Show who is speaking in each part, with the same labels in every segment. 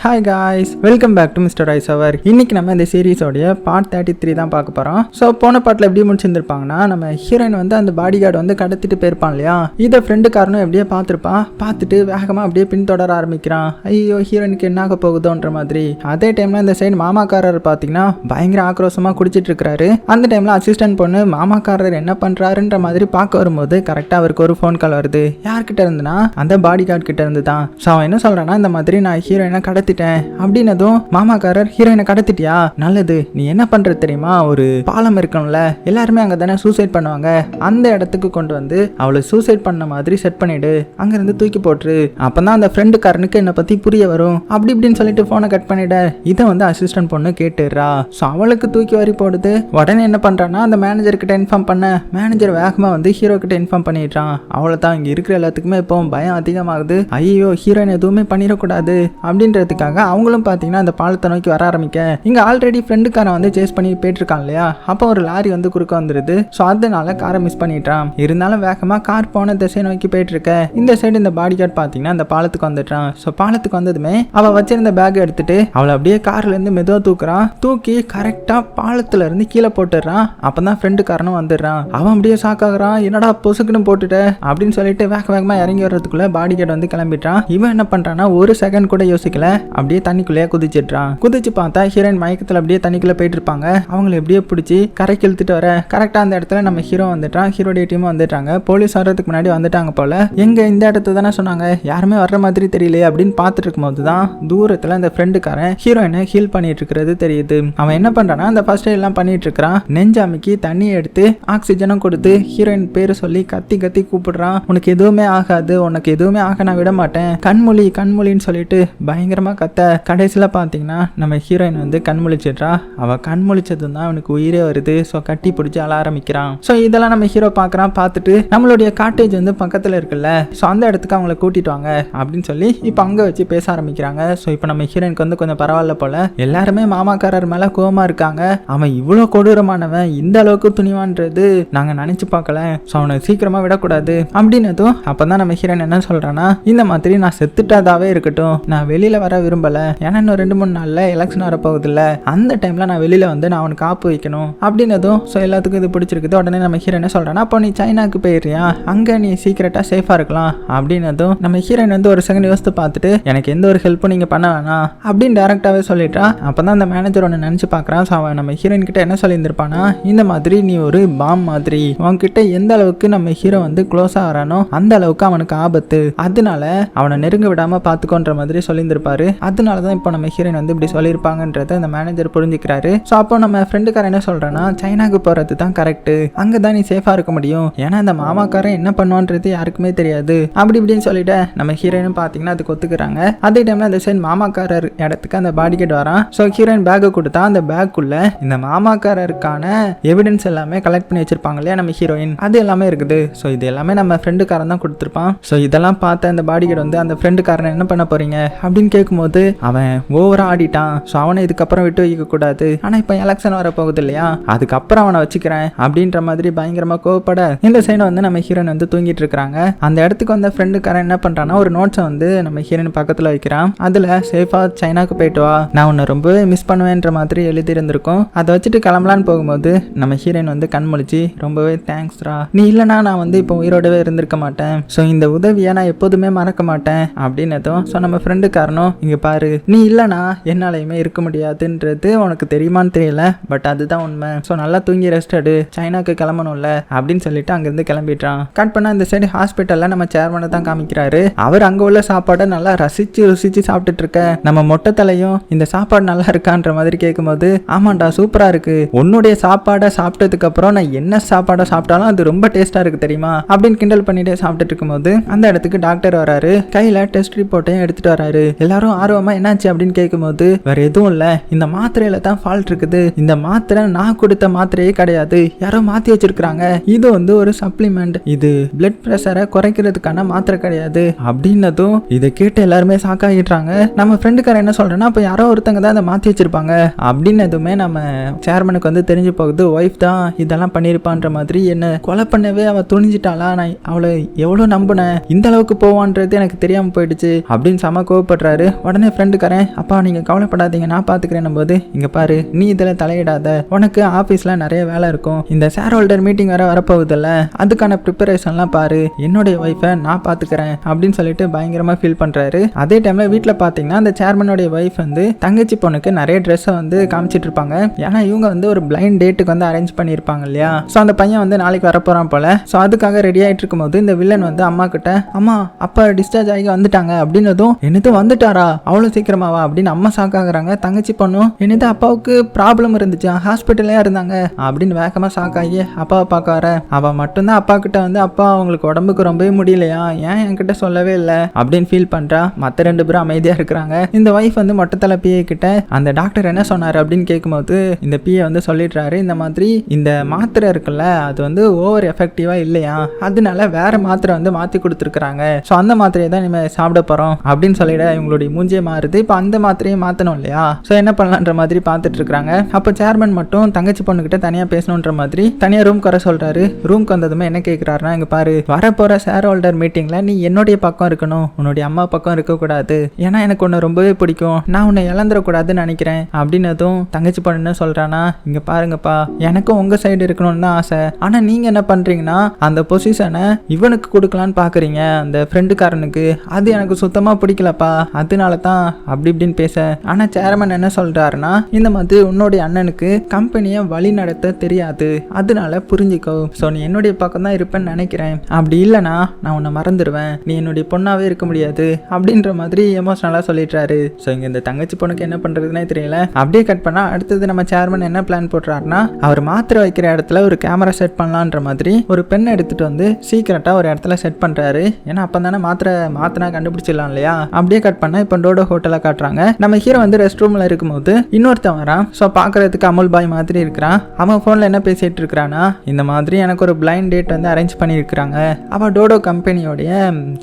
Speaker 1: Hi guys welcome back to mister ice அவர் இன்னைக்கு நம்ம இந்த சீரீஸோடைய பார்ட் தேர்ட்டி த்ரீ தான் பார்க்க போகிறோம் ஸோ போன பாட்டில் எப்படி முடிச்சிருந்திருப்பாங்கன்னா நம்ம ஹீரோயின் வந்து அந்த பாடி கார்டு வந்து கடத்திட்டு போயிருப்பான் இல்லையா? இதை ஃப்ரெண்டுக்காரனும் எப்படியே பார்த்துருப்பான். பார்த்துட்டு வேகமாக அப்படியே பின்தொடர ஆரம்பிக்கிறான். ஐயோ ஹீரோயினுக்கு என்ன ஆக போகுதோன்ற மாதிரி. அதே டைமில் இந்த சைடு மாமாக்காரர் பார்த்தீங்கன்னா பயங்கர ஆக்ரோஷமாக குடிச்சிட்டு இருக்கிறாரு அந்த டைமில் அசிஸ்டன்ட் பொண்ணு மாமாக்காரர் என்ன பண்ணுறாருன்ற மாதிரி பார்க்க வரும்போது கரெக்டாக அவருக்கு ஒரு ஃபோன் கால் வருது. யார்கிட்ட இருந்துன்னா அந்த பாடி கார்டு கிட்ட இருந்து தான் ஸோ அவன் என்ன சொல்கிறான்னா இந்த மாதிரி நான் ஹீரோயினை கடத்திட்டேன் அப்படின்னதும் மாமாக்காரர் ஹீரோயினை கடத்திட்டியா? நல்லது. நீ என்ன பண்ணுறது தெரியுமா? ஒரு பாலம் இருக்கணும்ல எல்லாருமே அங்கே தானே சூசைட் பண்ணுவாங்க. அந்த இடத்துக்கு கொண்டு வந்து அவளை சூசைட் பண்ண மாதிரி செட் பண்ணிடு. அங்கேருந்து தூக்கி போட்டுரு. அப்போ தான் அந்த ஃப்ரெண்டுக்காரனுக்கு என்னை பற்றி புரிய வரும். அப்படி இப்படின்னு சொல்லிட்டு ஃபோனை கட் பண்ணிட. இதை வந்து அசிஸ்டன்ட் பொண்ணு கேட்டுடுறா. ஸோ அவளுக்கு தூக்கி வரி போடுது. உடனே என்ன பண்ணுறான்னா அந்த மேனேஜர் கிட்ட இன்ஃபார்ம் பண்ண. மேனேஜர் வேகமாக வந்து ஹீரோ கிட்ட இன்ஃபார்ம் பண்ணிடுறான். அவளை தான் இங்கே இருக்கிற எல்லாத்துக்குமே இப்போ பயம் அதிகமாகுது. ஐயோ ஹீரோயின் எதுவுமே பண்ணிடக்கூடாது. அப்படின்றதுக்கு இருக்காங்க. அவங்களும் பார்த்தீங்கன்னா அந்த பாலத்தை நோக்கி வர ஆரம்பிக்க இங்கே ஆல்ரெடி ஃப்ரெண்டுக்காரன் வந்து சேஸ் பண்ணி போயிட்டு இருக்கான் இல்லையா? அப்போ ஒரு லாரி வந்து குறுக்க வந்துருது. ஸோ அதனால காரை மிஸ் பண்ணிட்டான் இருந்தாலும் வேகமாக கார் போன திசை நோக்கி போயிட்டு இருக்க இந்த சைடு இந்த பாடி கார்டு பார்த்தீங்கன்னா அந்த பாலத்துக்கு வந்துட்டான் ஸோ பாலத்துக்கு வந்ததுமே அவள் வச்சிருந்த பேக் எடுத்துட்டு அவளை அப்படியே கார்லேருந்து மெதுவாக தூக்குறான். தூக்கி கரெக்டாக பாலத்துல இருந்து கீழே போட்டுடுறான். அப்போ தான் ஃப்ரெண்டுக்காரனும் வந்துடுறான். அவன் அப்படியே சாக்காகிறான் என்னடா பொசுக்குன்னு போட்டுட்ட? அப்படின்னு சொல்லிட்டு வேக வேகமாக இறங்கி வர்றதுக்குள்ளே பாடி கார்டு வந்து கிளம்பிட்டான் இவன் என்ன பண்ணுறான்னா ஒரு செகண்ட் கூட யோசிக்கல. அப்படியே தண்ணிக்குள்ளேயே குதிச்சிடுறான். குதிச்சு பார்த்தா ஹீரோயின் மயக்கத்தில் அப்படியே தண்ணிக்குள்ளே போயிட்டு இருப்பாங்க அவங்கள எப்படியோ பிடிச்சி கரைக்கு இழுத்துட்டு வர. கரெக்டாக அந்த இடத்துல நம்ம ஹீரோ வந்துட்டான். ஹீரோடைய டீமும் வந்துட்டாங்க. போலீஸ் வர்றதுக்கு முன்னாடி வந்துட்டாங்க போல. எங்கே இந்த இடத்த தானே சொன்னாங்க? யாருமே வர்ற மாதிரி தெரியலையே அப்படின்னு பார்த்துட்டு இருக்கும்போது தான் தூரத்தில் அந்த ஃப்ரெண்டுக்காரன் ஹீரோயினை ஹீல் பண்ணிட்டு இருக்கிறது தெரியுது. அவன் என்ன பண்ணுறான்னா அந்த ஃபர்ஸ்ட் எல்லாம் பண்ணிட்டு இருக்கிறான் நெஞ்சாமிக்கு தண்ணியை எடுத்து ஆக்சிஜனும் கொடுத்து ஹீரோயின் பேரை சொல்லி கத்தி கத்தி கூப்பிடுறான். உனக்கு எதுவுமே ஆகாது. உனக்கு எதுவுமே ஆக நான் விட மாட்டேன். கண்மொழி கண்மொழின்னு சொல்லிட்டு பயங்கரமாக கத்த கடைசியில் பார்த்தீங்கன்னா நம்ம ஹீரோயின் வந்து கண் முழிச்சிடுறா அவ கண் முழிச்சதும் தான் அவனுக்கு உயிரே வருது. ஸோ கட்டி பிடிச்சி அழ ஆரம்பிக்கிறான். ஸோ இதெல்லாம் நம்ம ஹீரோ பார்க்குறான் பார்த்துட்டு நம்மளுடைய காட்டேஜ் வந்து பக்கத்தில் இருக்குல்ல. ஸோ அந்த இடத்துக்கு அவங்கள கூட்டிட்டு வாங்க அப்படின்னு சொல்லி இப்போ அங்கே வச்சு பேச ஆரம்பிக்கிறாங்க. ஸோ இப்போ நம்ம ஹீரோயினுக்கு வந்து கொஞ்சம் பரவாயில்ல போல. எல்லாருமே மாமாக்காரர் மேலே கோவமாக இருக்காங்க. அவன் இவ்வளோ கொடூரமானவன் இந்த அளவுக்கு துணிவான்றது நாங்கள் நினச்சி பார்க்கல ஸோ அவனை சீக்கிரமாக விடக்கூடாது அப்படின்னதும் அப்போ தான் நம்ம ஹீரோயின் என்ன சொல்கிறான்னா இந்த மாதிரி நான் செத்துட்டாதாவே இருக்கட்டும். நான் வெளியில் வர விரும்பலை. ஏன்னா இன்னும் ரெண்டு மூணு நாளில் எலெக்ஷன் வரப்போகுதுல்ல. அந்த டைமில் நான் வெளியில் வந்து நான் அவனுக்கு காப்பு வைக்கணும் அப்படின்னதும் ஸோ எல்லாத்துக்கும் இது பிடிச்சிருக்குது. உடனே நம்ம ஹீரோ என்ன சொல்கிறான்னா அப்போ நீ சைனாக்கு போயிடுறியா? அங்கே நீ சீக்கிரட்டாக சேஃபாக இருக்கலாம். அப்படின்னதும் நம்ம ஹீரோயின் வந்து ஒரு செகண்ட் யோசித்து பார்த்துட்டு எனக்கு எந்த ஒரு ஹெல்ப்பும் நீங்கள் பண்ண வேணாம். அப்படின்னு டேரெக்டாகவே சொல்லிட்டா அப்போ தான் அந்த மேனேஜர் ஒன்று நினச்சி பார்க்குறான். ஸோ அவன் நம்ம ஹீரோயின் கிட்ட என்ன சொல்லியிருந்திருப்பானா இந்த மாதிரி நீ ஒரு பாம் மாதிரி உன்கிட்ட எந்த அளவுக்கு நம்ம ஹீரோ வந்து க்ளோஸாக வரானோ அந்த அளவுக்கு அவனுக்கு ஆபத்து. அதனால அவனை நெருங்க விடாமல் பார்த்துக்கோன்ற மாதிரி சொல்லியிருந்திருப்பாரு. அதனால தான் இப்போ நம்ம ஹீரோயின் வந்து இப்படி சொல்லியிருப்பாங்கன்றத அந்த மேனேஜர் புரிஞ்சுக்கிறாரு. ஸோ அப்போ நம்ம ஃப்ரெண்டுக்காரன் என்ன சொல்கிறேன்னா சைனாக்கு போகிறது தான் கரெக்டு அங்கே தான் நீ சேஃபாக இருக்க முடியும். ஏன்னா அந்த மாமாக்காரன் என்ன பண்ணுவான்றது யாருக்குமே தெரியாது. அப்படி இப்படின்னு சொல்லிட்டு நம்ம ஹீரோயினும் பார்த்தீங்கன்னா அதுக்கு ஒத்துக்கிறாங்க. அதே டைமில் அந்த சைன் மாமாக்காரர் இடத்துக்கு அந்த பாடி கேட் வரான். ஸோ ஹீரோயின் பேக்கை கொடுத்தா அந்த பேக்குள்ள இந்த மாமாக்காரருக்கான எவிடன்ஸ் எல்லாமே கலெக்ட் பண்ணி வச்சிருப்பாங்க இல்லையா நம்ம ஹீரோயின் அது எல்லாமே இருக்குது. ஸோ இது எல்லாமே நம்ம ஃப்ரெண்டுக்காரன் தான் கொடுத்துருப்பான். ஸோ இதெல்லாம் பார்த்த அந்த பாடி கேட் வந்து அந்த ஃப்ரெண்டுக்காரன் என்ன பண்ண போறீங்க? அப்படின்னு கேட்கும்போது அவன் ஓவரா ஆடிட்டான். ஸோ அவனை இதுக்கப்புறம் விட்டு வைக்க கூடாது. ஆனால் இப்போ எலெக்ஷன் வர போகுது இல்லையா? அதுக்கப்புறம் அவனை வச்சுக்கிறேன் அப்படின்ற மாதிரி பயங்கரமா கோவப்பட இந்த சைடு வந்து நம்ம ஹீரோயின் வந்து தூங்கிட்டு இருக்காங்க அந்த இடத்துக்கு வந்த ஃப்ரெண்டுக்காரன் என்ன பண்றான்னா ஒரு நோட்ஸை வந்து நம்ம ஹீரோயின் பக்கத்தில் வைக்கிறான். அதில் சேஃபா சைனாக்கு போயிட்டு வா. நான் உன்னை ரொம்பவே மிஸ் பண்ணுவேன்ற மாதிரி எழுதியிருந்திருக்கும். அதை வச்சுட்டு கிளம்பலான்னு போகும்போது நம்ம ஹீரோயின் வந்து கண் முழிச்சு ரொம்பவே தேங்க்ஸ்ரா நீ இல்லைனா நான் வந்து இப்போ உயிரோடவே இருந்திருக்க மாட்டேன். ஸோ இந்த உதவியை நான் எப்போதுமே மறக்க மாட்டேன். அப்படின்னதும் ஸோ நம்ம ஃப்ரெண்டு காரணம் இங்கே பாரு. நீ இல்லைனா என்னாலையுமே இருக்க முடியாதுன்றது உனக்கு தெரியுமான்னு தெரியல. பட் அதுதான் உண்மை. ஸோ நல்லா தூங்கி ரெஸ்ட் எடு. சைனாக்கு கிளம்பணும்ல அப்படின்னு சொல்லிட்டு அங்கேருந்து கிளம்பிட்டான் கட் பண்ண இந்த சைடு ஹாஸ்பிட்டலில் நம்ம சேர்மனை தான் காமிக்கிறாரு. அவர் அங்கே உள்ள சாப்பாடை நல்லா ரசிச்சு ருசிச்சு சாப்பிட்டுட்டு இருக்க. நம்ம மொட்டை தலையும் இந்த சாப்பாடு நல்லா இருக்கான்ற மாதிரி கேட்கும்போது ஆமாண்டா சூப்பரா இருக்கு. உன்னுடைய சாப்பாடை சாப்பிட்டதுக்கு அப்புறம் நான் என்ன சாப்பாடை சாப்பிட்டாலும் அது ரொம்ப டேஸ்டா இருக்கு தெரியுமா? அப்படின்னு கிண்டல் பண்ணிட்டே சாப்பிட்டுட்டு இருக்கும்போது அந்த இடத்துக்கு டாக்டர் வராரு. கையில டெஸ்ட் ரிப்போர்ட்டையும் எடுத்துட்டு வராரு. எல்லாரும் ஆர்வமாக என்னாச்சு அப்படின்னு கேட்கும்போது வேற எதுவும் இல்லை. இந்த மாத்திரையில தான் ஃபால்ட் இருக்குது. இந்த மாத்திரை நான் கொடுத்த மாத்திரையே கிடையாது. யாரோ மாற்றி வச்சிருக்கிறாங்க. இது வந்து ஒரு சப்ளிமெண்ட் இது பிளட் ப்ரெஷரை குறைக்கிறதுக்கான மாத்திரை கிடையாது. அப்படின்னதும் இதை கேட்டு எல்லாருமே சாக்காகிடுறாங்க நம்ம ஃப்ரெண்டுக்கார என்ன சொல்கிறேன்னா அப்போ யாரோ ஒருத்தங்க தான் அதை மாற்றி வச்சிருப்பாங்க. அப்படின்னதுமே நம்ம சேர்மனுக்கு வந்து தெரிஞ்சு போகுது. ஒய்ஃப் தான் இதெல்லாம் பண்ணியிருப்பான்ற மாதிரி என்ன கொலை பண்ணவே அவள் துணிஞ்சிட்டாளா? நான் அவளை எவ்வளோ நம்பினேன்? இந்த அளவுக்கு போவான்றது எனக்கு தெரியாமல் போயிடுச்சு. அப்படின்னு செம கோவப்படுறாரு. உடனே ஃப்ரெண்டுக்காரன் அப்பா நீங்கள் கவலைப்படாதீங்க நான் பார்த்துக்கிறேன் போது இங்கே பாரு நீ இதில் தலையிடாத. உனக்கு ஆஃபீஸில் நிறைய வேலை இருக்கும். இந்த ஷேர் ஹோல்டர் மீட்டிங் வர வரப்போகுதில்ல. அதுக்கான ப்ரிப்பரேஷன்லாம் பாரு. என்னுடைய ஒய்ஃபை நான் பார்த்துக்கிறேன் அப்படின்னு சொல்லிட்டு பயங்கரமாக ஃபீல் பண்ணுறாரு அதே டைமில் வீட்டில் பார்த்தீங்கன்னா அந்த சேர்மனுடைய ஒய்ஃப் வந்து தங்கச்சி பொண்ணுக்கு நிறைய ட்ரெஸ்ஸை வந்து காமிச்சிட்டு இருப்பாங்க. ஏன்னா இவங்க வந்து ஒரு பிளைண்ட் டேட்டுக்கு வந்து அரேஞ்ச் பண்ணியிருப்பாங்க இல்லையா? ஸோ அந்த பையன் வந்து நாளைக்கு வரப்போகிறான் போல. ஸோ அதுக்காக ரெடி ஆகிட்டு இருக்கும்போது இந்த வில்லன் வந்து அம்மா கிட்ட அம்மா அப்பா டிஸ்சார்ஜ் ஆகி வந்துட்டாங்க அப்படின்னதும் என்னது வந்துட்டாரா? அவ்வளோ சீக்கிரமாவா அப்படின்னு அம்மா ஷாக்காகிறாங்க தங்கச்சி பண்ணும் என்னது அப்பாவுக்கு ப்ராப்ளம் இருந்துச்சா? ஹாஸ்பிட்டல்லையா இருந்தாங்க? அப்படின்னு வேகமாக ஷாக்காகி அப்பாவை பார்க்க வர. அவள் மட்டும்தான் அப்பா கிட்ட வந்து அப்பா அவங்களுக்கு உடம்புக்கு ரொம்பவே முடியலையா? ஏன் என்கிட்ட சொல்லவே இல்லை? அப்படின்னு ஃபீல் பண்ணுறா மற்ற ரெண்டு பேரும் அமைதியாக இருக்கிறாங்க. இந்த ஒய்ஃப் வந்து மொட்டத்தலை பிஏ கிட்ட அந்த டாக்டர் என்ன சொன்னார்? அப்படின்னு கேட்கும்போது இந்த பிஏ வந்து சொல்லிடுறாரு இந்த மாதிரி இந்த மாத்திரை இருக்குல்ல அது வந்து ஓவர் எஃபெக்டிவாக இல்லையா? அதனால வேற மாத்திரை வந்து மாற்றி கொடுத்துருக்குறாங்க. ஸோ அந்த மாத்திரையை தான் நம்ம சாப்பிட போகிறோம் அப்படின்னு சொல்லிட இவங்களுடைய மூஞ்சியே மாறுது. இப்போ அந்த மாத்திரையை மாற்றணும் இல்லையா? ஸோ என்ன பண்ணலான்ற மாதிரி பார்த்துட்டு இருக்காங்க அப்போ சேர்மன் மட்டும் தங்கச்சி பொண்ணுகிட்ட தனியாக பேசணுன்ற மாதிரி தனியாக ரூம் வர சொல்கிறாரு ரூம்க்கு வந்ததுமே என்ன கேட்குறாருன்னா இங்கே பாரு வரப்போகிற ஷேர் ஹோல்டர் மீட்டிங்கில் நீ என்னுடைய பக்கம் இருக்கணும். உன்னுடைய அம்மா பக்கம் இருக்கக்கூடாது. ஏன்னா எனக்கு உன்னை ரொம்பவே பிடிக்கும். நான் உன்னை இழந்துடக்கூடாதுன்னு நினைக்கிறேன். அப்படின்னதும் தங்கச்சி பொண்ணு சொல்கிறானா இங்கே பாருங்கப்பா எனக்கும் உங்கள் சைடு இருக்கணும்னு தான் ஆசை. ஆனால் நீங்கள் என்ன பண்ணுறீங்கன்னா அந்த பொசிஷனை இவனுக்கு கொடுக்கலான்னு பார்க்குறீங்க அந்த ஃப்ரெண்டுக்காரனுக்கு அது எனக்கு சுத்தமாக பிடிக்கலப்பா. அதனால தான் அப்படி இப்படின்னு பேச. ஆனால் சேர்மன் என்ன சொல்கிறாருன்னா இந்த மாதிரி உன்னுடைய அண்ணனுக்கு கம்பெனியை வழி நடத்த தெரியாது. அதனால புரிஞ்சுக்கோ. ஸோ நீ என்னுடைய பக்கம் தான் இருப்பேன்னு நினைக்கிறேன். அப்படி இல்லைனா நான் உன்னை மறந்துடுவேன். நீ என்னுடைய பொண்ணாகவே இருக்க முடியாது. அப்படின்ற மாதிரி எமோஷனலாக சொல்லிடுறாரு. ஸோ இங்கே இந்த தங்கச்சி பொண்ணுக்கு என்ன பண்ணுறதுனே தெரியல. அப்படியே கட் பண்ணால் அடுத்தது நம்ம சேர்மன் என்ன பிளான் போடுறாருன்னா அவர் மாத்திரை வைக்கிற இடத்துல ஒரு கேமரா செட் பண்ணலான்ற மாதிரி ஒரு பெண் எடுத்துகிட்டு வந்து சீக்கிரட்டாக ஒரு இடத்துல செட் பண்ணுறாரு ஏன்னா அப்போ தானே மாத்திரை மாத்தினா கண்டுபிடிச்சிடலாம் இல்லையா? அப்படியே கட் பண்ணால் இப்போ டோடோ ஹோட்டலை காட்டுறாங்க. நம்ம ஹீரோ வந்து ரெஸ்ட் ரூமில் இருக்கும்போது இன்னொருத்தன் வரான். ஸோ பார்க்கறதுக்கு அமுல் பாய் மாதிரி இருக்கிறான். அவன் ஃபோனில் என்ன பேசிட்டு இருக்கிறான்னா இந்த மாதிரி எனக்கு ஒரு பிளைண்ட் டேட் வந்து அரேஞ்ச் பண்ணியிருக்கிறாங்க. அவன் டோடோ கம்பெனியோடைய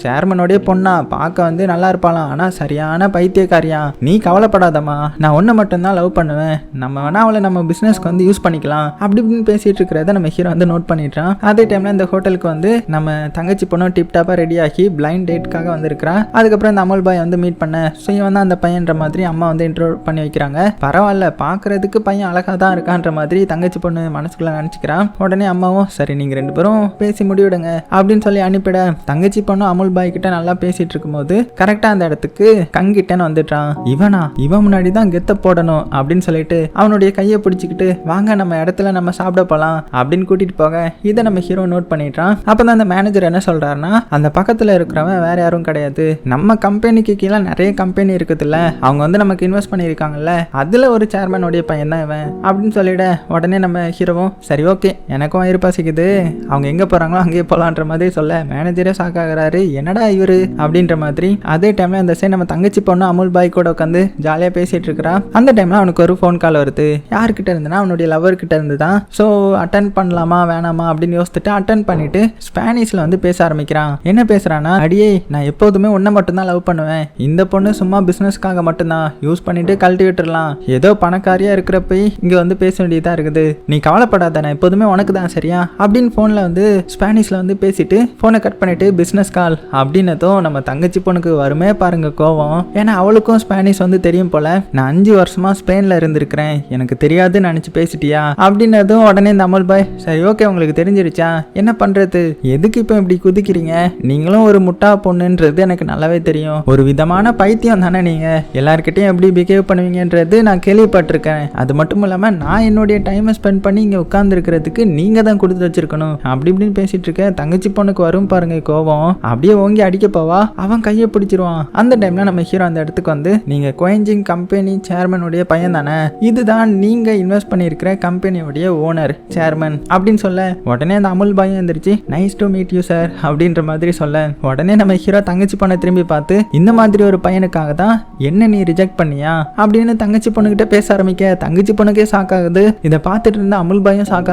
Speaker 1: சேர்மனோடைய பொண்ணா. பார்க்க வந்து நல்லா இருப்பாளாம். ஆனால் சரியான பைத்தியக்காரியா. நீ கவலைப்படாதம்மா. நான் ஒன்று மட்டும்தான் லவ் பண்ணுவேன். நம்ம வேணா அவளை நம்ம பிஸ்னஸ்க்கு வந்து யூஸ் பண்ணிக்கலாம். அப்படி இப்படின்னு பேசிட்டு இருக்கிறத நம்ம ஹீரோ வந்து நோட் பண்ணிடுறான். அதே டைமில் இந்த ஹோட்டலுக்கு வந்து நம்ம தங்கச்சி பொண்ணும் டிப்டாப்பாக ரெடி ஆகி பிளைண்ட் டேட்காக வந்திருக்கிறான் அதுக்கப்புறம் இந்த அமுல் பாய் வந்து மீட் பண்ண ஸோ இவன் தான் அந்த பையன்ற மாதிரி அம்மா வந்து இன்ட்ரோ பண்ணி வைக்கிறாங்க. பரவாயில்ல பார்க்கறதுக்கு பையன் அழகாக தான் இருக்கான்ற மாதிரி தங்கச்சி பொண்ணு மனசுக்குள்ள நினச்சிக்கிறான் உடனே அம்மாவும் சரி நீங்கள் ரெண்டு பேரும் பேசி முடிவிடுங்க அப்படின்னு சொல்லி அனுப்பிட தங்கச்சி பொண்ணும் அமுல் பாய் கிட்ட நல்லா பேசிட்டு இருக்கும்போது கரெக்டாக அந்த இடத்துக்கு கங்கிட்டன்னு வந்துட்டான் இவனா? இவன் முன்னாடி தான் கெத்த போடணும் அப்படின்னு சொல்லிட்டு அவனுடைய கையை பிடிச்சிக்கிட்டு வாங்க நம்ம இடத்துல நம்ம சாப்பிட போகலாம் அப்படின்னு கூட்டிகிட்டு போக இதை நம்ம ஹீரோ நோட் பண்ணிட்டான் அப்போ தான் அந்த மேனேஜர் என்ன சொல்கிறாருன்னா அந்த பக்கத்தில் இருக்கிறவன் வேற யாரும் கிடையாது. நம்ம கம்பெனிக்கு கீழே நிறைய கம்பெனி கம்பெனி இருக்குதுல்ல அவங்க வந்து நமக்கு இன்வெஸ்ட் பண்ணியிருக்காங்கல்ல அதில் ஒரு சேர்மனுடைய பையன் தான் இவன் அப்படின்னு சொல்லிட உடனே நம்ம ஹீரோவும் சரி ஓகே எனக்கும் வயிறு பசிக்குது அவங்க எங்கே போகிறாங்களோ அங்கேயே போகலான்ற மாதிரி சொல்ல மேனேஜரே ஷாக் ஆகிறாரு என்னடா இவர் அப்படின்ற மாதிரி. அதே டைமில் அந்த சைடு நம்ம தங்கச்சி பொண்ணு அமுல் பாய் கூட உட்காந்து ஜாலியாக பேசிகிட்டு இருக்கிறா. அந்த டைமில் அவனுக்கு ஒரு ஃபோன் கால் வருது. யார்கிட்ட இருந்துன்னா அவனுடைய லவர்கிட்ட இருந்து தான் ஸோ அட்டன் பண்ணலாமா வேணாமா அப்படின்னு யோசித்துட்டு அட்டன் பண்ணிட்டு ஸ்பானிஷில் வந்து பேச ஆரம்பிக்கிறான். என்ன பேசுகிறான்னா அடியே நான் எப்போதுமே உன்னை மட்டும்தான் லவ் பண்ணுவேன். இந்த பொண்ணு சும்மா பிஸ்னஸ்க்காக மட்டும்தான். யூஸ் பண்ணிட்டு கழட்டி விட்டுறலாம் ஏதோ பணக்காரியா இருக்கிறப்ப இங்கே வந்து பேச வேண்டியதா இருக்குது. நீ கவலைப்படாத நான் எப்போதுமே உனக்கு தான் சரியா? அப்படின்னு ஃபோனில் வந்து ஸ்பானிஷில் வந்து பேசிட்டு ஃபோனை கட் பண்ணிட்டு பிஸ்னஸ் கால் அப்படின்னதும் நம்ம தங்கச்சி பொண்ணுக்கு வருமே பாருங்க கோவம். ஏன்னா அவளுக்கும் ஸ்பானிஷ் வந்து தெரியும் போல. நான் அஞ்சு வருஷமா ஸ்பெயினில் இருந்திருக்கிறேன். எனக்கு தெரியாதுன்னு நினச்சி பேசிட்டியா? அப்படின்னதும் உடனே இந்த அமல் பாய் சரி ஓகே உங்களுக்கு தெரிஞ்சிருச்சா? என்ன பண்ணுறது எதுக்கு இப்போ இப்படி குதிக்கிறீங்க? நீங்களும் ஒரு முட்டா பொண்ணுன்றது எனக்கு நல்லாவே தெரியும். ஒரு விதமான பைத்தியம் தானே நீங்கள் எல்லாருக்கிட்டையும் எப்படி பிஹேவ் பண்ணுவீங்கன்றது நான் கேள்விப்பட்டிருக்கேன். அது மட்டும் இல்லாமல் நான் என்னுடைய டைமை ஸ்பெண்ட் பண்ணி இங்கே உட்காந்துருக்கிறதுக்கு நீங்கள் தான் கொடுத்து வச்சிருக்கணும். அப்படி இப்படின்னு பேசிட்டு இருக்கேன். தங்கச்சி பொண்ணுக்கு வரும் பாருங்க கோவம். அப்படியே ஓங்கி அடிக்க போவா? அவன் கையை பிடிச்சிருவான். அந்த டைம்ல நம்ம ஹீரோ அந்த இடத்துக்கு வந்து நீங்கள் கோயஞ்சிங் கம்பெனி சேர்மனுடைய பையன் தானே? இதுதான் நீங்கள் இன்வெஸ்ட் பண்ணியிருக்கிற கம்பெனியுடைய ஓனர் சேர்மன் அப்படின்னு சொல்ல உடனே அந்த அமுல் பாயும் எந்திரிச்சு nice to meet you sir அப்படின்ற மாதிரி சொல்ல உடனே நம்ம ஹீரோ தங்கச்சி பொண்ணை திரும்பி பார்த்து இந்த மாதிரி ஒரு பையனை பையனுக்காக தான் என்ன நீ ரிஜெக்ட் பண்ணியா? அப்படின்னு தங்கச்சி பொண்ணுகிட்ட பேச ஆரம்பிக்க தங்கச்சி பொண்ணுக்கே ஷாக் ஆகுது. இதை பார்த்துட்டு இருந்த அமுல் பாயும் ஷாக்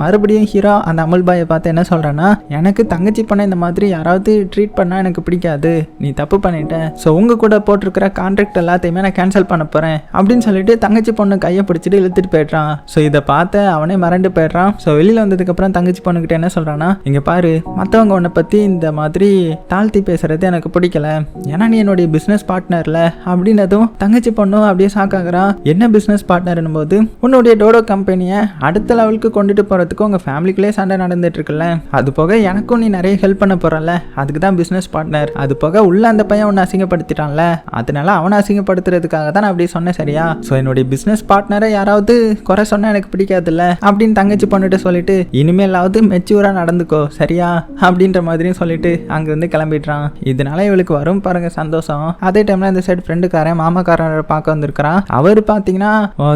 Speaker 1: மறுபடியும் ஹீரோ அந்த அமுல் பாயை பார்த்து என்ன சொல்றான்னா எனக்கு தங்கச்சி பொண்ணை இந்த மாதிரி யாராவது ட்ரீட் பண்ணா எனக்கு பிடிக்காது. நீ தப்பு பண்ணிட்ட. ஸோ உங்க கூட போட்டிருக்கிற கான்ட்ராக்ட் எல்லாத்தையுமே நான் கேன்சல் பண்ண போறேன். அப்படின்னு சொல்லிட்டு தங்கச்சி பொண்ணு கையை பிடிச்சிட்டு இழுத்துட்டு போயிடுறான். ஸோ இதை பார்த்து அவனே மறந்து போயிடுறான். ஸோ வெளியில் வந்ததுக்கு அப்புறம் தங்கச்சி பொண்ணுகிட்ட என்ன சொல்றான்னா இங்க பாரு மற்றவங்க உன்னை பத்தி இந்த மாதிரி தாழ்த்தி பேசுறது எனக்கு பிடிக்கல. ஏன்னா நீ என்னுடைய பிஸ்னஸ் பார்ட்னர்ல அப்படின்னதும் தங்கச்சி பொண்ணும் அப்படியே சாக்காகிறான் என்ன பிஸ்னஸ் பார்ட்னர்னும் போது உன்னுடைய டோடோ கம்பெனியை அடுத்த லெவலுக்கு கொண்டுட்டு போறதுக்கு உங்க ஃபேமிலிக்குள்ளே சண்டை நடந்துட்டு இருக்குல்ல அது போக எனக்கும் நீ நிறைய ஹெல்ப் பண்ண போறல அதுக்கு தான் பிஸ்னஸ் பார்ட்னர் அது போக உள்ள அந்த பையன் உன்னை அசிங்கப்படுத்திட்டான்ல. அதனால அவனை அசிங்கப்படுத்துறதுக்காக தான் நான் அப்படி சொன்னேன் சரியா? ஸோ என்னுடைய பிஸ்னஸ் பார்ட்னரை யாராவது குறை சொன்னா எனக்கு பிடிக்காதுல்ல அப்படின்னு தங்கச்சி பொண்ணுட்டு சொல்லிட்டு இனிமேலாவது மெச்சூரா நடந்துக்கோ சரியா? அப்படின்ற மாதிரியும் சொல்லிட்டு அங்கிருந்து கிளம்பிடுறான். இதனால இவளுக்கு வரும் பாருங்க சந்தோஷம். அதை டைம்ல இந்த சைடு ஃப்ரெண்டுக்காரன் மாமாக்காரன் பார்க்க வந்திருக்கிறான். அவர் பார்த்தீங்கன்னா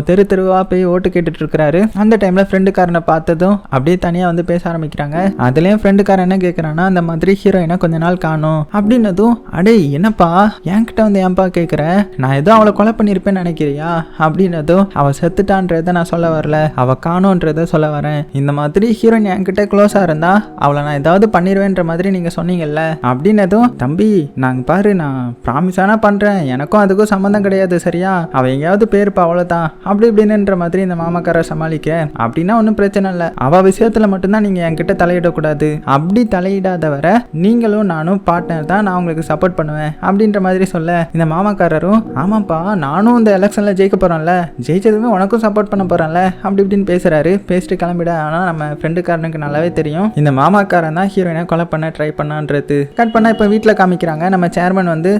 Speaker 1: தெரு தெருவாக போய் ஓட்டு கேட்டுட்டு இருக்கிறாரு. அந்த டைம்ல ஃப்ரெண்டுக்காரனை பார்த்ததும் அப்படியே தனியாக வந்து பேச ஆரம்பிக்கிறாங்க. அதுலேயும் ஃப்ரெண்டுக்காரன் என்ன கேட்கறான்னா அந்த மாதிரி ஹீரோயினை கொஞ்ச நாள் காணும். அப்படின்னதும் அடே என்னப்பா? என்கிட்ட வந்து ஏன்பா கேட்குற நான் ஏதோ அவளை கொலை பண்ணியிருப்பேன்னு நினைக்கிறியா? அப்படின்னதும் அவள் செத்துட்டான்றதை நான் சொல்ல வரல. அவள் காணோன்றத சொல்ல வரேன். இந்த மாதிரி ஹீரோயின் என்கிட்ட க்ளோஸாக இருந்தா அவளை நான் ஏதாவது பண்ணிடுவேன்ற மாதிரி நீங்க சொன்னீங்கல்ல? அப்படின்னதும் தம்பி நாங்கள் பாரு நான் ப்ராமிஸான பண்றேன்? எனக்கும் அதுக்கும் சம்மந்தம் கிடையாது சரியா? அவள் எங்கேயாவது பேருப்பா அவ்வளோதான் அப்படி இப்படின்னுன்ற மாதிரி இந்த மாமாக்காரை சமாளிக்க அப்படின்னா ஒன்றும் பிரச்சனை இல்லை. அவள் விஷயத்தில் மட்டும்தான் நீங்கள் என்கிட்ட தலையிடக்கூடாது. அப்படி தலையிடாத வர நீங்களும் நானும் பார்ட்னர் தான் நான் உங்களுக்கு சப்போர்ட் பண்ணுவேன். அப்படின்ற மாதிரி சொல்ல இந்த மாமாக்காரரும் ஆமாப்பா நானும் இந்த எலெக்ஷனில் ஜெயிக்க போகிறோம்ல ஜெயிச்சதுமே உனக்கும் சப்போர்ட் பண்ண போகிறோம்ல அப்படி இப்படின்னு பேசுகிறாரு பேசிட்டு கிளம்பிட ஆனால் நம்ம ஃப்ரெண்டுக்காரனுக்கு நல்லாவே தெரியும். இந்த மாமாக்காரன் தான் ஹீரோயினை கொலை பண்ண ட்ரை பண்ணான்றது. கட் பண்ணால் இப்போ வீட்டில் காமிக்கிறாங்க. நம்ம சேர்மன் வந்து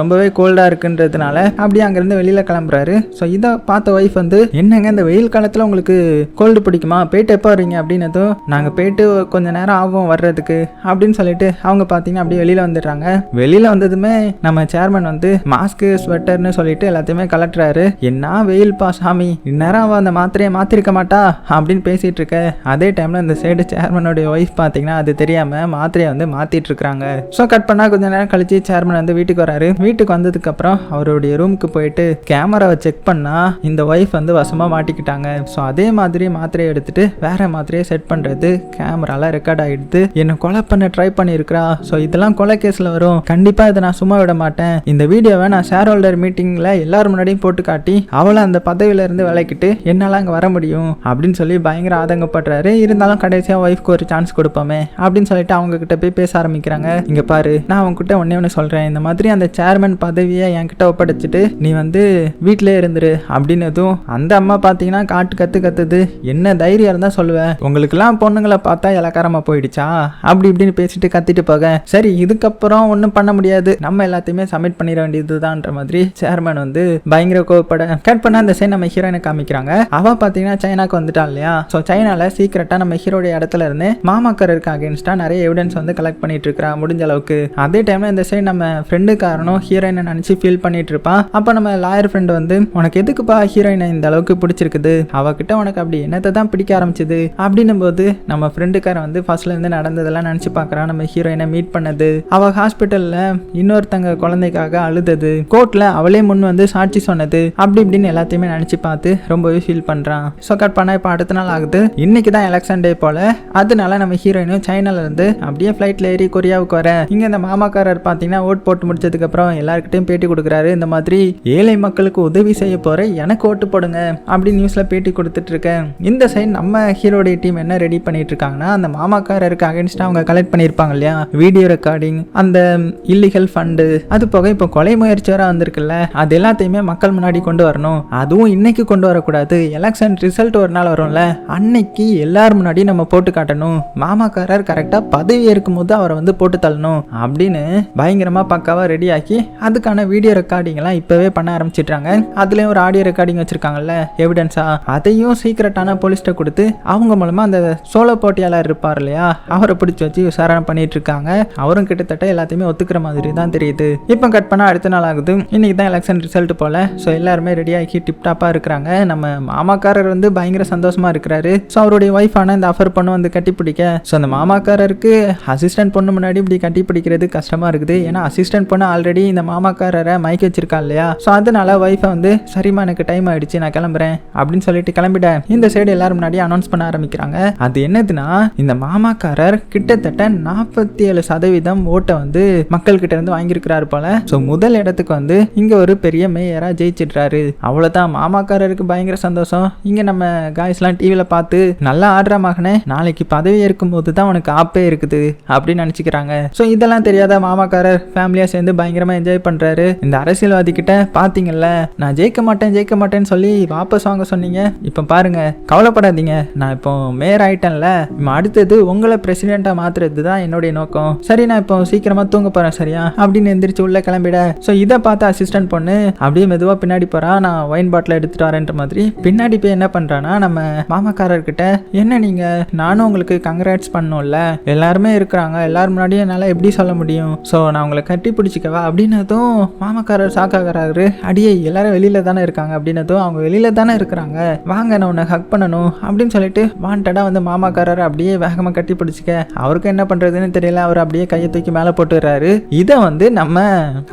Speaker 1: ரொம்ப ரொம்பவே கோல்டாக இருக்குன்றதுனால அப்படியே அங்கேருந்து வெளியில் கிளம்புறாரு. ஸோ இதை பார்த்த ஒய்ஃப் வந்து என்னங்க இந்த வெயில் காலத்தில் உங்களுக்கு கோல்டு பிடிக்குமா? போயிட்டு எப்போ வரீங்க அப்படின்னதும் நாங்கள் போயிட்டு கொஞ்ச நேரம் ஆகும் வர்றதுக்கு அப்படின்னு சொல்லிட்டு அவங்க பார்த்தீங்கன்னா அப்படியே வெளியில் வந்துடுறாங்க. வெளியில் வந்ததுமே நம்ம சேர்மன் வந்து மாஸ்க்கு ஸ்வெட்டர்னு சொல்லிட்டு எல்லாத்தையுமே கலட்டுறாரு. என்ன வெயில் பா சாமி? இந்நேரம் அவள் அந்த மாத்திரையை மாத்திருக்க மாட்டா? அப்படின்னு பேசிட்டு இருக்க. அதே டைம்ல இந்த சைடு சேர்மனுடைய ஒய்ஃப் பார்த்தீங்கன்னா அது தெரியாம மாத்திரையை வந்து மாத்திட்டு இருக்கிறாங்க. ஸோ கட் பண்ணா கொஞ்ச நேரம் கழிச்சு சேர்மன் வந்து வீட்டுக்கு வராரு வீட்டுக்கு வந்ததுக்கு அப்புறம் அவருடைய ரூமுக்கு போயிட்டு கேமராவை செக் பண்ணா இந்த ஒய்ஃப் வந்து வசமா மாட்டிக்கிட்டாங்க. ஸோ அதே மாதிரி மாத்திரையை எடுத்துட்டு வேற மாத்திரையை செட் பண்றது கேமராலாம் ரெக்கார்ட் ஆயிடுது. என்ன கொலை பண்ண ட்ரை பண்ணியிருக்கிறா ஸோ இதெல்லாம் கொலை கேஸ்ல வரும். கண்டிப்பா இதை நான் சும்மா விட மாட்டேன். இந்த வீடியோவை நான் ஷேர் ஹோல்டர் மீட்டிங்ல எல்லாரும் முன்னாடியும் போட்டு காட்டி அவளை அந்த பதவியில இருந்து விலக்கிட்டு என்னால அங்க வர முடியும் அப்படின்னு சொல்லி பயங்கர ஆதங்கப்படுறாரு. இருந்தாலும் கடைசியா ஒய்ஃப்க்கு ஒரு சான்ஸ் கொடுப்போமே அப்படின்னு சொல்லிட்டு அவங்க கிட்ட போய் பேச ஆரம்பிக்கிறாங்க. இங்க பாரு நான் அவங்க கிட்ட ஒன்னே ஒன்று சொல்றேன். இந்த மாதிரி அந்த சேர்மன் பதவியை என்கிட்ட ஒப்படைச்சிட்டு நீ வந்து வீட்டிலே இருந்துரு அப்படின்னதும் அந்த அம்மா பார்த்தீங்கன்னா காட்டு கத்து கத்துது. என்ன தைரியம் இருந்தால் சொல்லுவேன் உங்களுக்குலாம் பொண்ணுங்களை பார்த்தா இலக்காரமாக போயிடுச்சா? அப்படி இப்படின்னு பேசிட்டு கத்திட்டு போக. சரி இதுக்கப்புறம் ஒன்றும் பண்ண முடியாது. நம்ம எல்லாத்தையுமே சப்மிட் பண்ணிட வேண்டியதுதான்ற மாதிரி சேர்மன் வந்து பயங்கர கோவப்பட கட் பண்ண அந்த சைன் நம்ம ஹீரோயினை காமிக்கிறாங்க. அவ பார்த்தீங்கன்னா சைனாக்கு வந்துட்டான் இல்லையா? ஸோ சைனால சீக்கிரட்டா நம்ம ஹீரோடைய இடத்துல இருந்து மாமாக்கருக்கு அகேன்ஸ்டா நிறைய எவிடன்ஸ் வந்து கலெக்ட் பண்ணிட்டு இருக்கிறா முடிஞ்ச அளவுக்கு. அதே டைம்ல இந்த சைடு நம்ம ஃப்ரெண்டுக்காரனும் ஹீரோயினை நினைச்சு ஃபீல் பண்ணிட்டு இருப்பான் அப்போ நம்ம லாயர் ஃப்ரெண்டு வந்து உனக்கு எதுக்குப்பா ஹீரோயினை இந்த அளவுக்கு பிடிச்சிருக்குது? அவகிட்ட உனக்கு அப்படி என்னத்தை தான் பிடிக்க ஆரம்பிச்சது? அப்படின்னும் போது நம்ம ஃப்ரெண்டுக்காரன் வந்து ஃபர்ஸ்ட்ல இருந்து நடந்ததெல்லாம் நினைச்சு பார்க்கறான் நம்ம ஹீரோயினை மீட் பண்ணது. அவ ஹாஸ்பிட்டல்ல இன்னொருத்தங்க குழந்தைக்காக அழுதது. கோர்ட்ல அவளே முன் வந்து சாட்சி சொன்னது. அப்படி இப்படின்னு எல்லாத்தையுமே நினைச்சு பார்த்து ரொம்பவே ஃபீல் பண்றான். ஸோ கட் பண்ணா இப்போ அடுத்த நாள் ஆகுது. இன்னைக்கு தான் எலெக்ஷன் டே போல. அதனால நம்ம ஹீரோயினும் சைனால இருந்து அப்படியே ஃப்ளைட்டில் ஏறி கொரியாவுக்கு வர. இங்க இந்த மாமாக்காரர் பார்த்தீங்கன்னா ஓட் போட்டு முடிச்சதுக்கு அப்புறம் எல்லாருக்கிட்டையும் பேட்டி கொடுக்குறாரு. இந்த மாதிரி ஏழை மக்களுக்கு உதவி செய்ய போற எனக்கு ஓட்டு போடுங்க அப்படி நியூஸ்ல பேட்டி கொடுத்துட்டு இருக்கேன் இந்த சைடு நம்ம ஹீரோடைய டீம் என்ன ரெடி பண்ணிட்டு இருக்காங்கன்னா அந்த மாமாக்காரருக்கு அகைன்ஸ்டா அவங்க கலெக்ட் பண்ணியிருப்பாங்க இல்லையா? வீடியோ ரெக்கார்டிங் அந்த இல்லீகல் ஃபண்டு அது போக இப்போ கொலை முயற்சி வர வந்திருக்குல்ல அது எல்லாத்தையுமே மக்கள் முன்னாடி கொண்டு வரணும். அதுவும் இன்னைக்கு கொண்டு வரக்கூடாது. எலெக்ஷன் ரிசல்ட் ஒரு நாள் வரும்ல அன்னைக்கு எல்லார் முன்னாடி நம்ம போட்டு காட்டணும். மாமாக்காரர் கரெக்டாக பதவி ஏற்கும் போது அவரை வந்து போட்டு தள்ளணும் அப்படின்னு பயங்கரமா பக்காவா ரெடி ஆக்கி அதுக்கான வீடியோ ரெக்கார்டிங்லாம் இப்போவே பண்ண ஆரம்பிச்சிட்டாங்க அதுலேயும் ஒரு ஆடியோ ரெக்கார்டிங் வச்சுருக்காங்கல்ல எவிடன்ஸாக அதையும் சீக்கிரட்டான போலீஸ்கிட்ட கொடுத்து அவங்க மூலமாக அந்த சோழ போட்டியாளர் இருப்பார் இல்லையா அவரை பிடிச்சி வச்சு விசாரணை பண்ணிட்டு இருக்காங்க. அவரும் கிட்டத்தட்ட எல்லாத்தையுமே ஒத்துக்கிற மாதிரி தான் தெரியுது. இப்போ கட் பண்ணால் அடுத்த நாள் ஆகுது. இன்னைக்கு தான் எலெக்ஷன் ரிசல்ட் போல. ஸோ எல்லாருமே ரெடி ஆகி இருக்கிறாங்க. நம்ம மாமாக்காரர் வந்து பயங்கர சந்தோஷமாக இருக்கிறாரு. ஸோ அவருடைய ஒய்ஃபான இந்த அஃபர் பொண்ணு வந்து கட்டி பிடிக்க. ஸோ அந்த மாமாக்காரருக்கு அசிஸ்டன்ட் பொண்ணு முன்னாடி இப்படி கட்டி பிடிக்கிறது கஷ்டமாக இருக்குது. ஏன்னா அசிஸ்டன்ட் பொண்ணு ஆல்ரெடி இந்த மாமாக்காரரை மயக்க வச்சிருக்கா இல்லையா? ஸோ அதனால ஒய்ஃபை வந்து சரிம்மா எனக்கு டைம் ஆயிடுச்சு நான் கிளம்புறேன் அப்படின்னு சொல்லிட்டு கிளம்பிட இந்த சைடு எல்லாரும் முன்னாடி அனௌன்ஸ் பண்ண ஆரம்பிக்கிறாங்க. அது என்னதுன்னா இந்த மாமாக்காரர் கிட்டத்தட்ட நாற்பத்தி ஏழு சதவீதம் ஓட்டை வந்து மக்கள் கிட்ட இருந்து வாங்கியிருக்கிறாரு போல. ஸோ முதல் இடத்துக்கு வந்து இங்க ஒரு பெரிய மேயரா ஜெயிச்சிடுறாரு. அவ்வளோதான் மாமாக்காரருக்கு பயங்கர சந்தோஷம். இங்க நம்ம காய்ஸ்லாம் டிவியில் பார்த்து நல்லா ஆடுற மகனே நாளைக்கு பதவி ஏற்கும் போது தான் உனக்கு ஆப்பே இருக்குது அப்படின்னு நினச்சிக்கிறாங்க. ஸோ இதெல்லாம் தெரியாத மாமாக்காரர் ஃபேமிலியாக சேர்ந்து பயங்கரமாக என்ஜாய் பண்றாரு. இந்த அரசியல்வாதி கிட்ட பாத்தீங்கல்ல நான் ஜெயிக்க மாட்டேன் ஜெயிக்க மாட்டேன்னு சொல்லி வாபஸ் வாங்க சொன்னீங்க. இப்போ பாருங்க கவலைப்படாதீங்க. நான் இப்போ மேயர் ஆயிட்டேன்ல. இப்போ அடுத்தது உங்களை பிரசிடென்ட்டா மாற்றுறது தான் என்னுடைய நோக்கம். சரி நான் இப்போ சீக்கிரமா தூங்க போறேன் சரியா? அப்படின்னு எந்திரிச்சு உள்ள கிளம்பிட. ஸோ இதை பார்த்து அசிஸ்டன்ட் பொண்ணு அப்படியே மெதுவா பின்னாடி போறா. நான் ஒயின் பாட்டில் எடுத்துட்டு வரேன்ற மாதிரி. பின்னாடி போய் என்ன பண்றானா நம்ம மாமாக்காரர்கிட்ட என்ன நீங்க? நானும் உங்களுக்கு கங்க்ராட்ஸ் பண்ணோம்ல. எல்லாருமே இருக்கிறாங்க. எல்லாரும் முன்னாடியும் என்னால் எப்படி சொல்ல முடியும்? ஸோ நான் உங்களை கட்டி பிடிச்சிக்கவா? அப்படின்னதும் மாமாக்காரர் சாக்காக்காரரு அடியே எல்லாரும் வெளியில தானே இருக்காங்க அப்படின்னதும் அவங்க வெளியில தானே இருக்கிறாங்க. வாங்க நான் உன்னை ஹக் பண்ணணும் அப்படின்னு சொல்லிட்டு வாண்டடா வந்து மாமாக்காரர் அப்படியே வேகமாக கட்டி பிடிச்சிக்க. அவருக்கு என்ன பண்றதுன்னு தெரியல. அவர் அப்படியே கையை தூக்கி மேலே போட்டுறாரு இதை வந்து நம்ம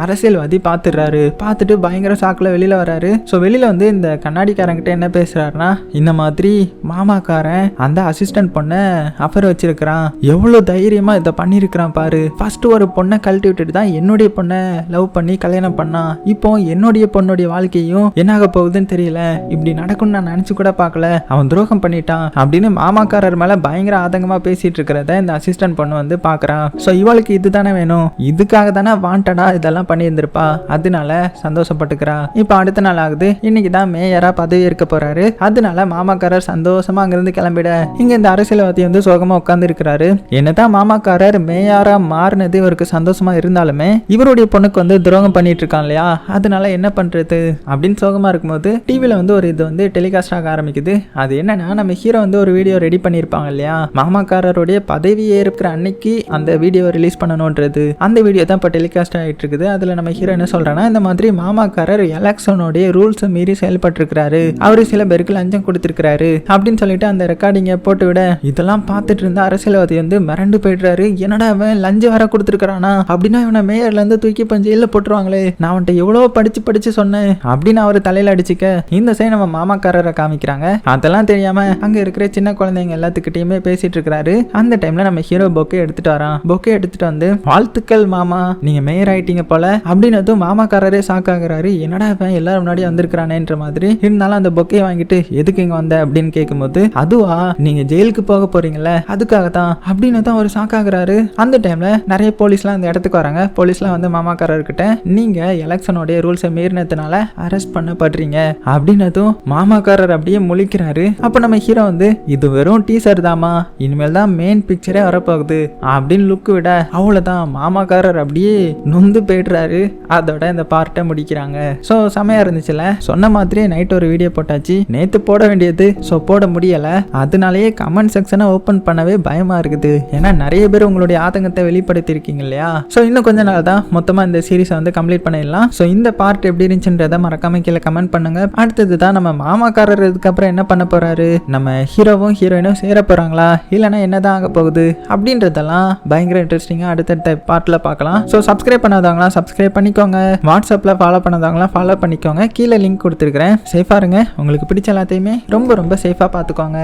Speaker 1: அரசியல்வாதி பார்த்துடுறாரு பார்த்துட்டு பயங்கர சாக்கில் வெளியில வராரு. ஸோ வெளியில வந்து இந்த கண்ணாடிக்காரங்கிட்ட என்ன பேசுறாருன்னா இந்த மாதிரி மாமாக்காரன் அந்த அசிஸ்டன்ட் பொண்ணை அஃபர் வச்சிருக்கிறான். எவ்வளோ தைரியமா இதை பண்ணியிருக்கிறான் பாரு. ஃபர்ஸ்ட் ஒரு பொண்ணை கழட்டி விட்டுட்டு தான் என்னுடைய பொண்ணை லவ் பண்ணி கல்யாணம் பண்ணான் இப்போ என்னுடைய பொண்ணுடைய வாழ்க்கையும் என்னாக போகுதுன்னு தெரியல. இப்படி நடக்கும்னு நான் நினைச்சு கூட பார்க்கல. அவன் துரோகம் பண்ணிட்டான் அப்படின்னு மாமாக்காரர் மேல பயங்கர ஆதங்கமா பேசிட்டு இருக்கிறத இந்த அசிஸ்டன்ட் பொண்ணு வந்து பார்க்குறான் ஸோ இவளுக்கு இதுதானே வேணும். இதுக்காக தானே வாண்டடா இதெல்லாம் பண்ணியிருந்திருப்பா. அதனால சந்தோஷப்பட்டுக்கிறா. இப்போ அடுத்த நாள் ஆகுது. இன்னைக்கு தான் மேயரா பதவி ஏற்க போறாரு. அதனால மாமாக்காரர் சந்தோஷமா அங்கிருந்து கிளம்பிட. இங்க இந்த அரசியல்வாதி வந்து சோகமா உட்கார்ந்து இருக்கிறாரு. என்னதான் மாமாக்காரர் மேயரா மாறினது இவருக்கு சந்தோஷமா இருந்தாலுமே இவருடைய பொண்ணுக்கு வந்து துரோகம் பண்ணிட்டு இருக்கான் இல்லையா? அதனால என்ன பண்றது? அப்படின்னு சோகமா இருக்கும்போது டிவியில் வந்து ஒரு இது வந்து டெலிகாஸ்ட் ஆக ஆரம்பிக்குது. அது என்னன்னா நம்ம ஹீரோ வந்து ஒரு வீடியோ ரெடி பண்ணியிருப்பாங்க இல்லையா? மாமாக்காரருடைய பதவி ஏற்கிற அன்னைக்கு அந்த வீடியோ ரிலீஸ் பண்ணணுன்றது. அந்த வீடியோ தான் இப்போ டெலிகாஸ்ட் ஆகிட்டு இருக்குது அதில் நம்ம ஹீரோ என்ன சொல்றேன்னா இந்த மாதிரி மாமாக்காரர் எலெக்ஷனோடைய ரூல்ஸை மீறி செயல்பட்டிருக்கிறாரு. அவரு சில பேருக்கு லஞ்சம் கொடுத்திருக்கிறாரு. அப்படின்னு சொல்லிட்டு அந்த ரெக்கார்டிங்கை போட்டு விட இதெல்லாம் பார்த்துட்டு இருந்த அரசியல்வாதி வந்து மிரண்டு போயிடுறாரு. என்னடா அவன் லஞ்சம் வேற கொடுத்துருக்கானா அப்படின்னா இவனை மேயர்ல இருந்து தூக்கி பஞ்சு ஜெயிலில் போட்டுருவாங்களே. நான் அவன்கிட்ட எவ்வளோ படிச்சு படிச்சு சொன்னேன். அப்படின்னு அவர் தலையில அடிச்சுக்க இந்த சைடு நம்ம மாமாக்காரரை காமிக்கிறாங்க. அதெல்லாம் தெரியாம அங்க இருக்கிற சின்ன குழந்தைங்க எல்லாத்துக்கிட்டையுமே பேசிட்டு இருக்கிறாரு. அந்த டைம்ல நம்ம ஹீரோ பொக்கே எடுத்துட்டு வரான். பொக்கே எடுத்துட்டு வந்து வாழ்த்துக்கள் மாமா நீங்க மேயர் ஆயிட்டீங்க போல. அப்படின்னதும் மாமாக்காரரே ஷாக்காகிறாரு என்னடா இவன் எல்லாரும் முன்னாடி வந்திருக்கிறானேன்ற மாதிரி. இருந்தாலும் அந்த பொக்கே வாங்கிட்டு எதுக்கு இங்க வந்த? அப்படின்னு கேட்கும்போது அதுவா? நீங்க ஜெயிலுக்கு போக போறீங்கல்ல. அதுக்காக தான் அப்படின்னு தான் அவர் சாக்காகிறாரு அந்த டைம்ல நிறைய போலீஸ்லாம் அந்த இடத்துக்கு வராங்க. போலீஸ்லாம் வந்து மாமாக்காரர் மாமாக்காரர்கிட்ட நீங்க எலெக்ஷனோடைய ரூல்ஸை மீறினதுனால அரெஸ்ட் பண்ணப்படுறீங்க. அப்படின்னதும் மாமாக்காரர் அப்படியே முழிக்கிறாரு. அப்போ நம்ம ஹீரோ வந்து இது வெறும் டீசர் தாமா இனிமேல் தான் மெயின் பிக்சரே வரப்போகுது. அப்படின்னு லுக் விட அவ்வளோதான் மாமாக்காரர் அப்படியே நொந்து போயிடுறாரு. அதோட இந்த பார்ட்டை முடிக்கிறாங்க. ஸோ செமையா இருந்துச்சுல சொன்ன மாதிரியே நைட் ஒரு வீடியோ போட்டாச்சு. நேற்று போட வேண்டியது ஸோ போட முடியல. அதனாலேயே கமெண்ட் செக்ஷனை ஓப்பன் பண்ணவே பயமா இருக்குது. ஏன்னா நிறைய பேர் உங்களுடைய ஆதங்கத்தை வெளிப்படுத்தியிருக்கீங்க இல்லையா? ஸோ இன்னும் கொஞ்ச நாள் தான் மொத்தமாக இந்த சீரிஸை வந்து கம்ப்ளீட் பண்ணிடலாம். ஸோ இந்த பார்ட் எப்படி இருந்துச்சுன்றதை மறக்காம கீழே கமெண்ட் பண்ணுங்க. அடுத்தது தான் நம்ம மாமாக்காரர் இதுக்கப்புறம் என்ன பண்ண போறாரு? நம்ம ஹீரோவும் ஹீரோயினும் சேர போறாங்களா? இல்லைன்னா என்னதான் ஆக போகுது? அப்படின்றதெல்லாம் பயங்கர இன்ட்ரெஸ்டிங்காக அடுத்தடுத்த பார்ட்டில் பார்க்கலாம். ஸோ சப்ஸ்கிரைப் பண்ணாதவங்களாம் சப்ஸ்கிரைப் பண்ணிக்கோங்க. வாட்ஸ்அப்பில் ஃபாலோ பண்ணாதவங்களாம் ஃபாலோ பண்ணிக்கோங்க. கீழே லிங்க் கொடுத்துருக்குறேன். சேஃபாக இருங்க. உங்களுக்கு பிடிச்ச எல்லாத்தையுமே ரொம்ப ரொம்ப சேஃபாக பார்த்துக்கோங்க.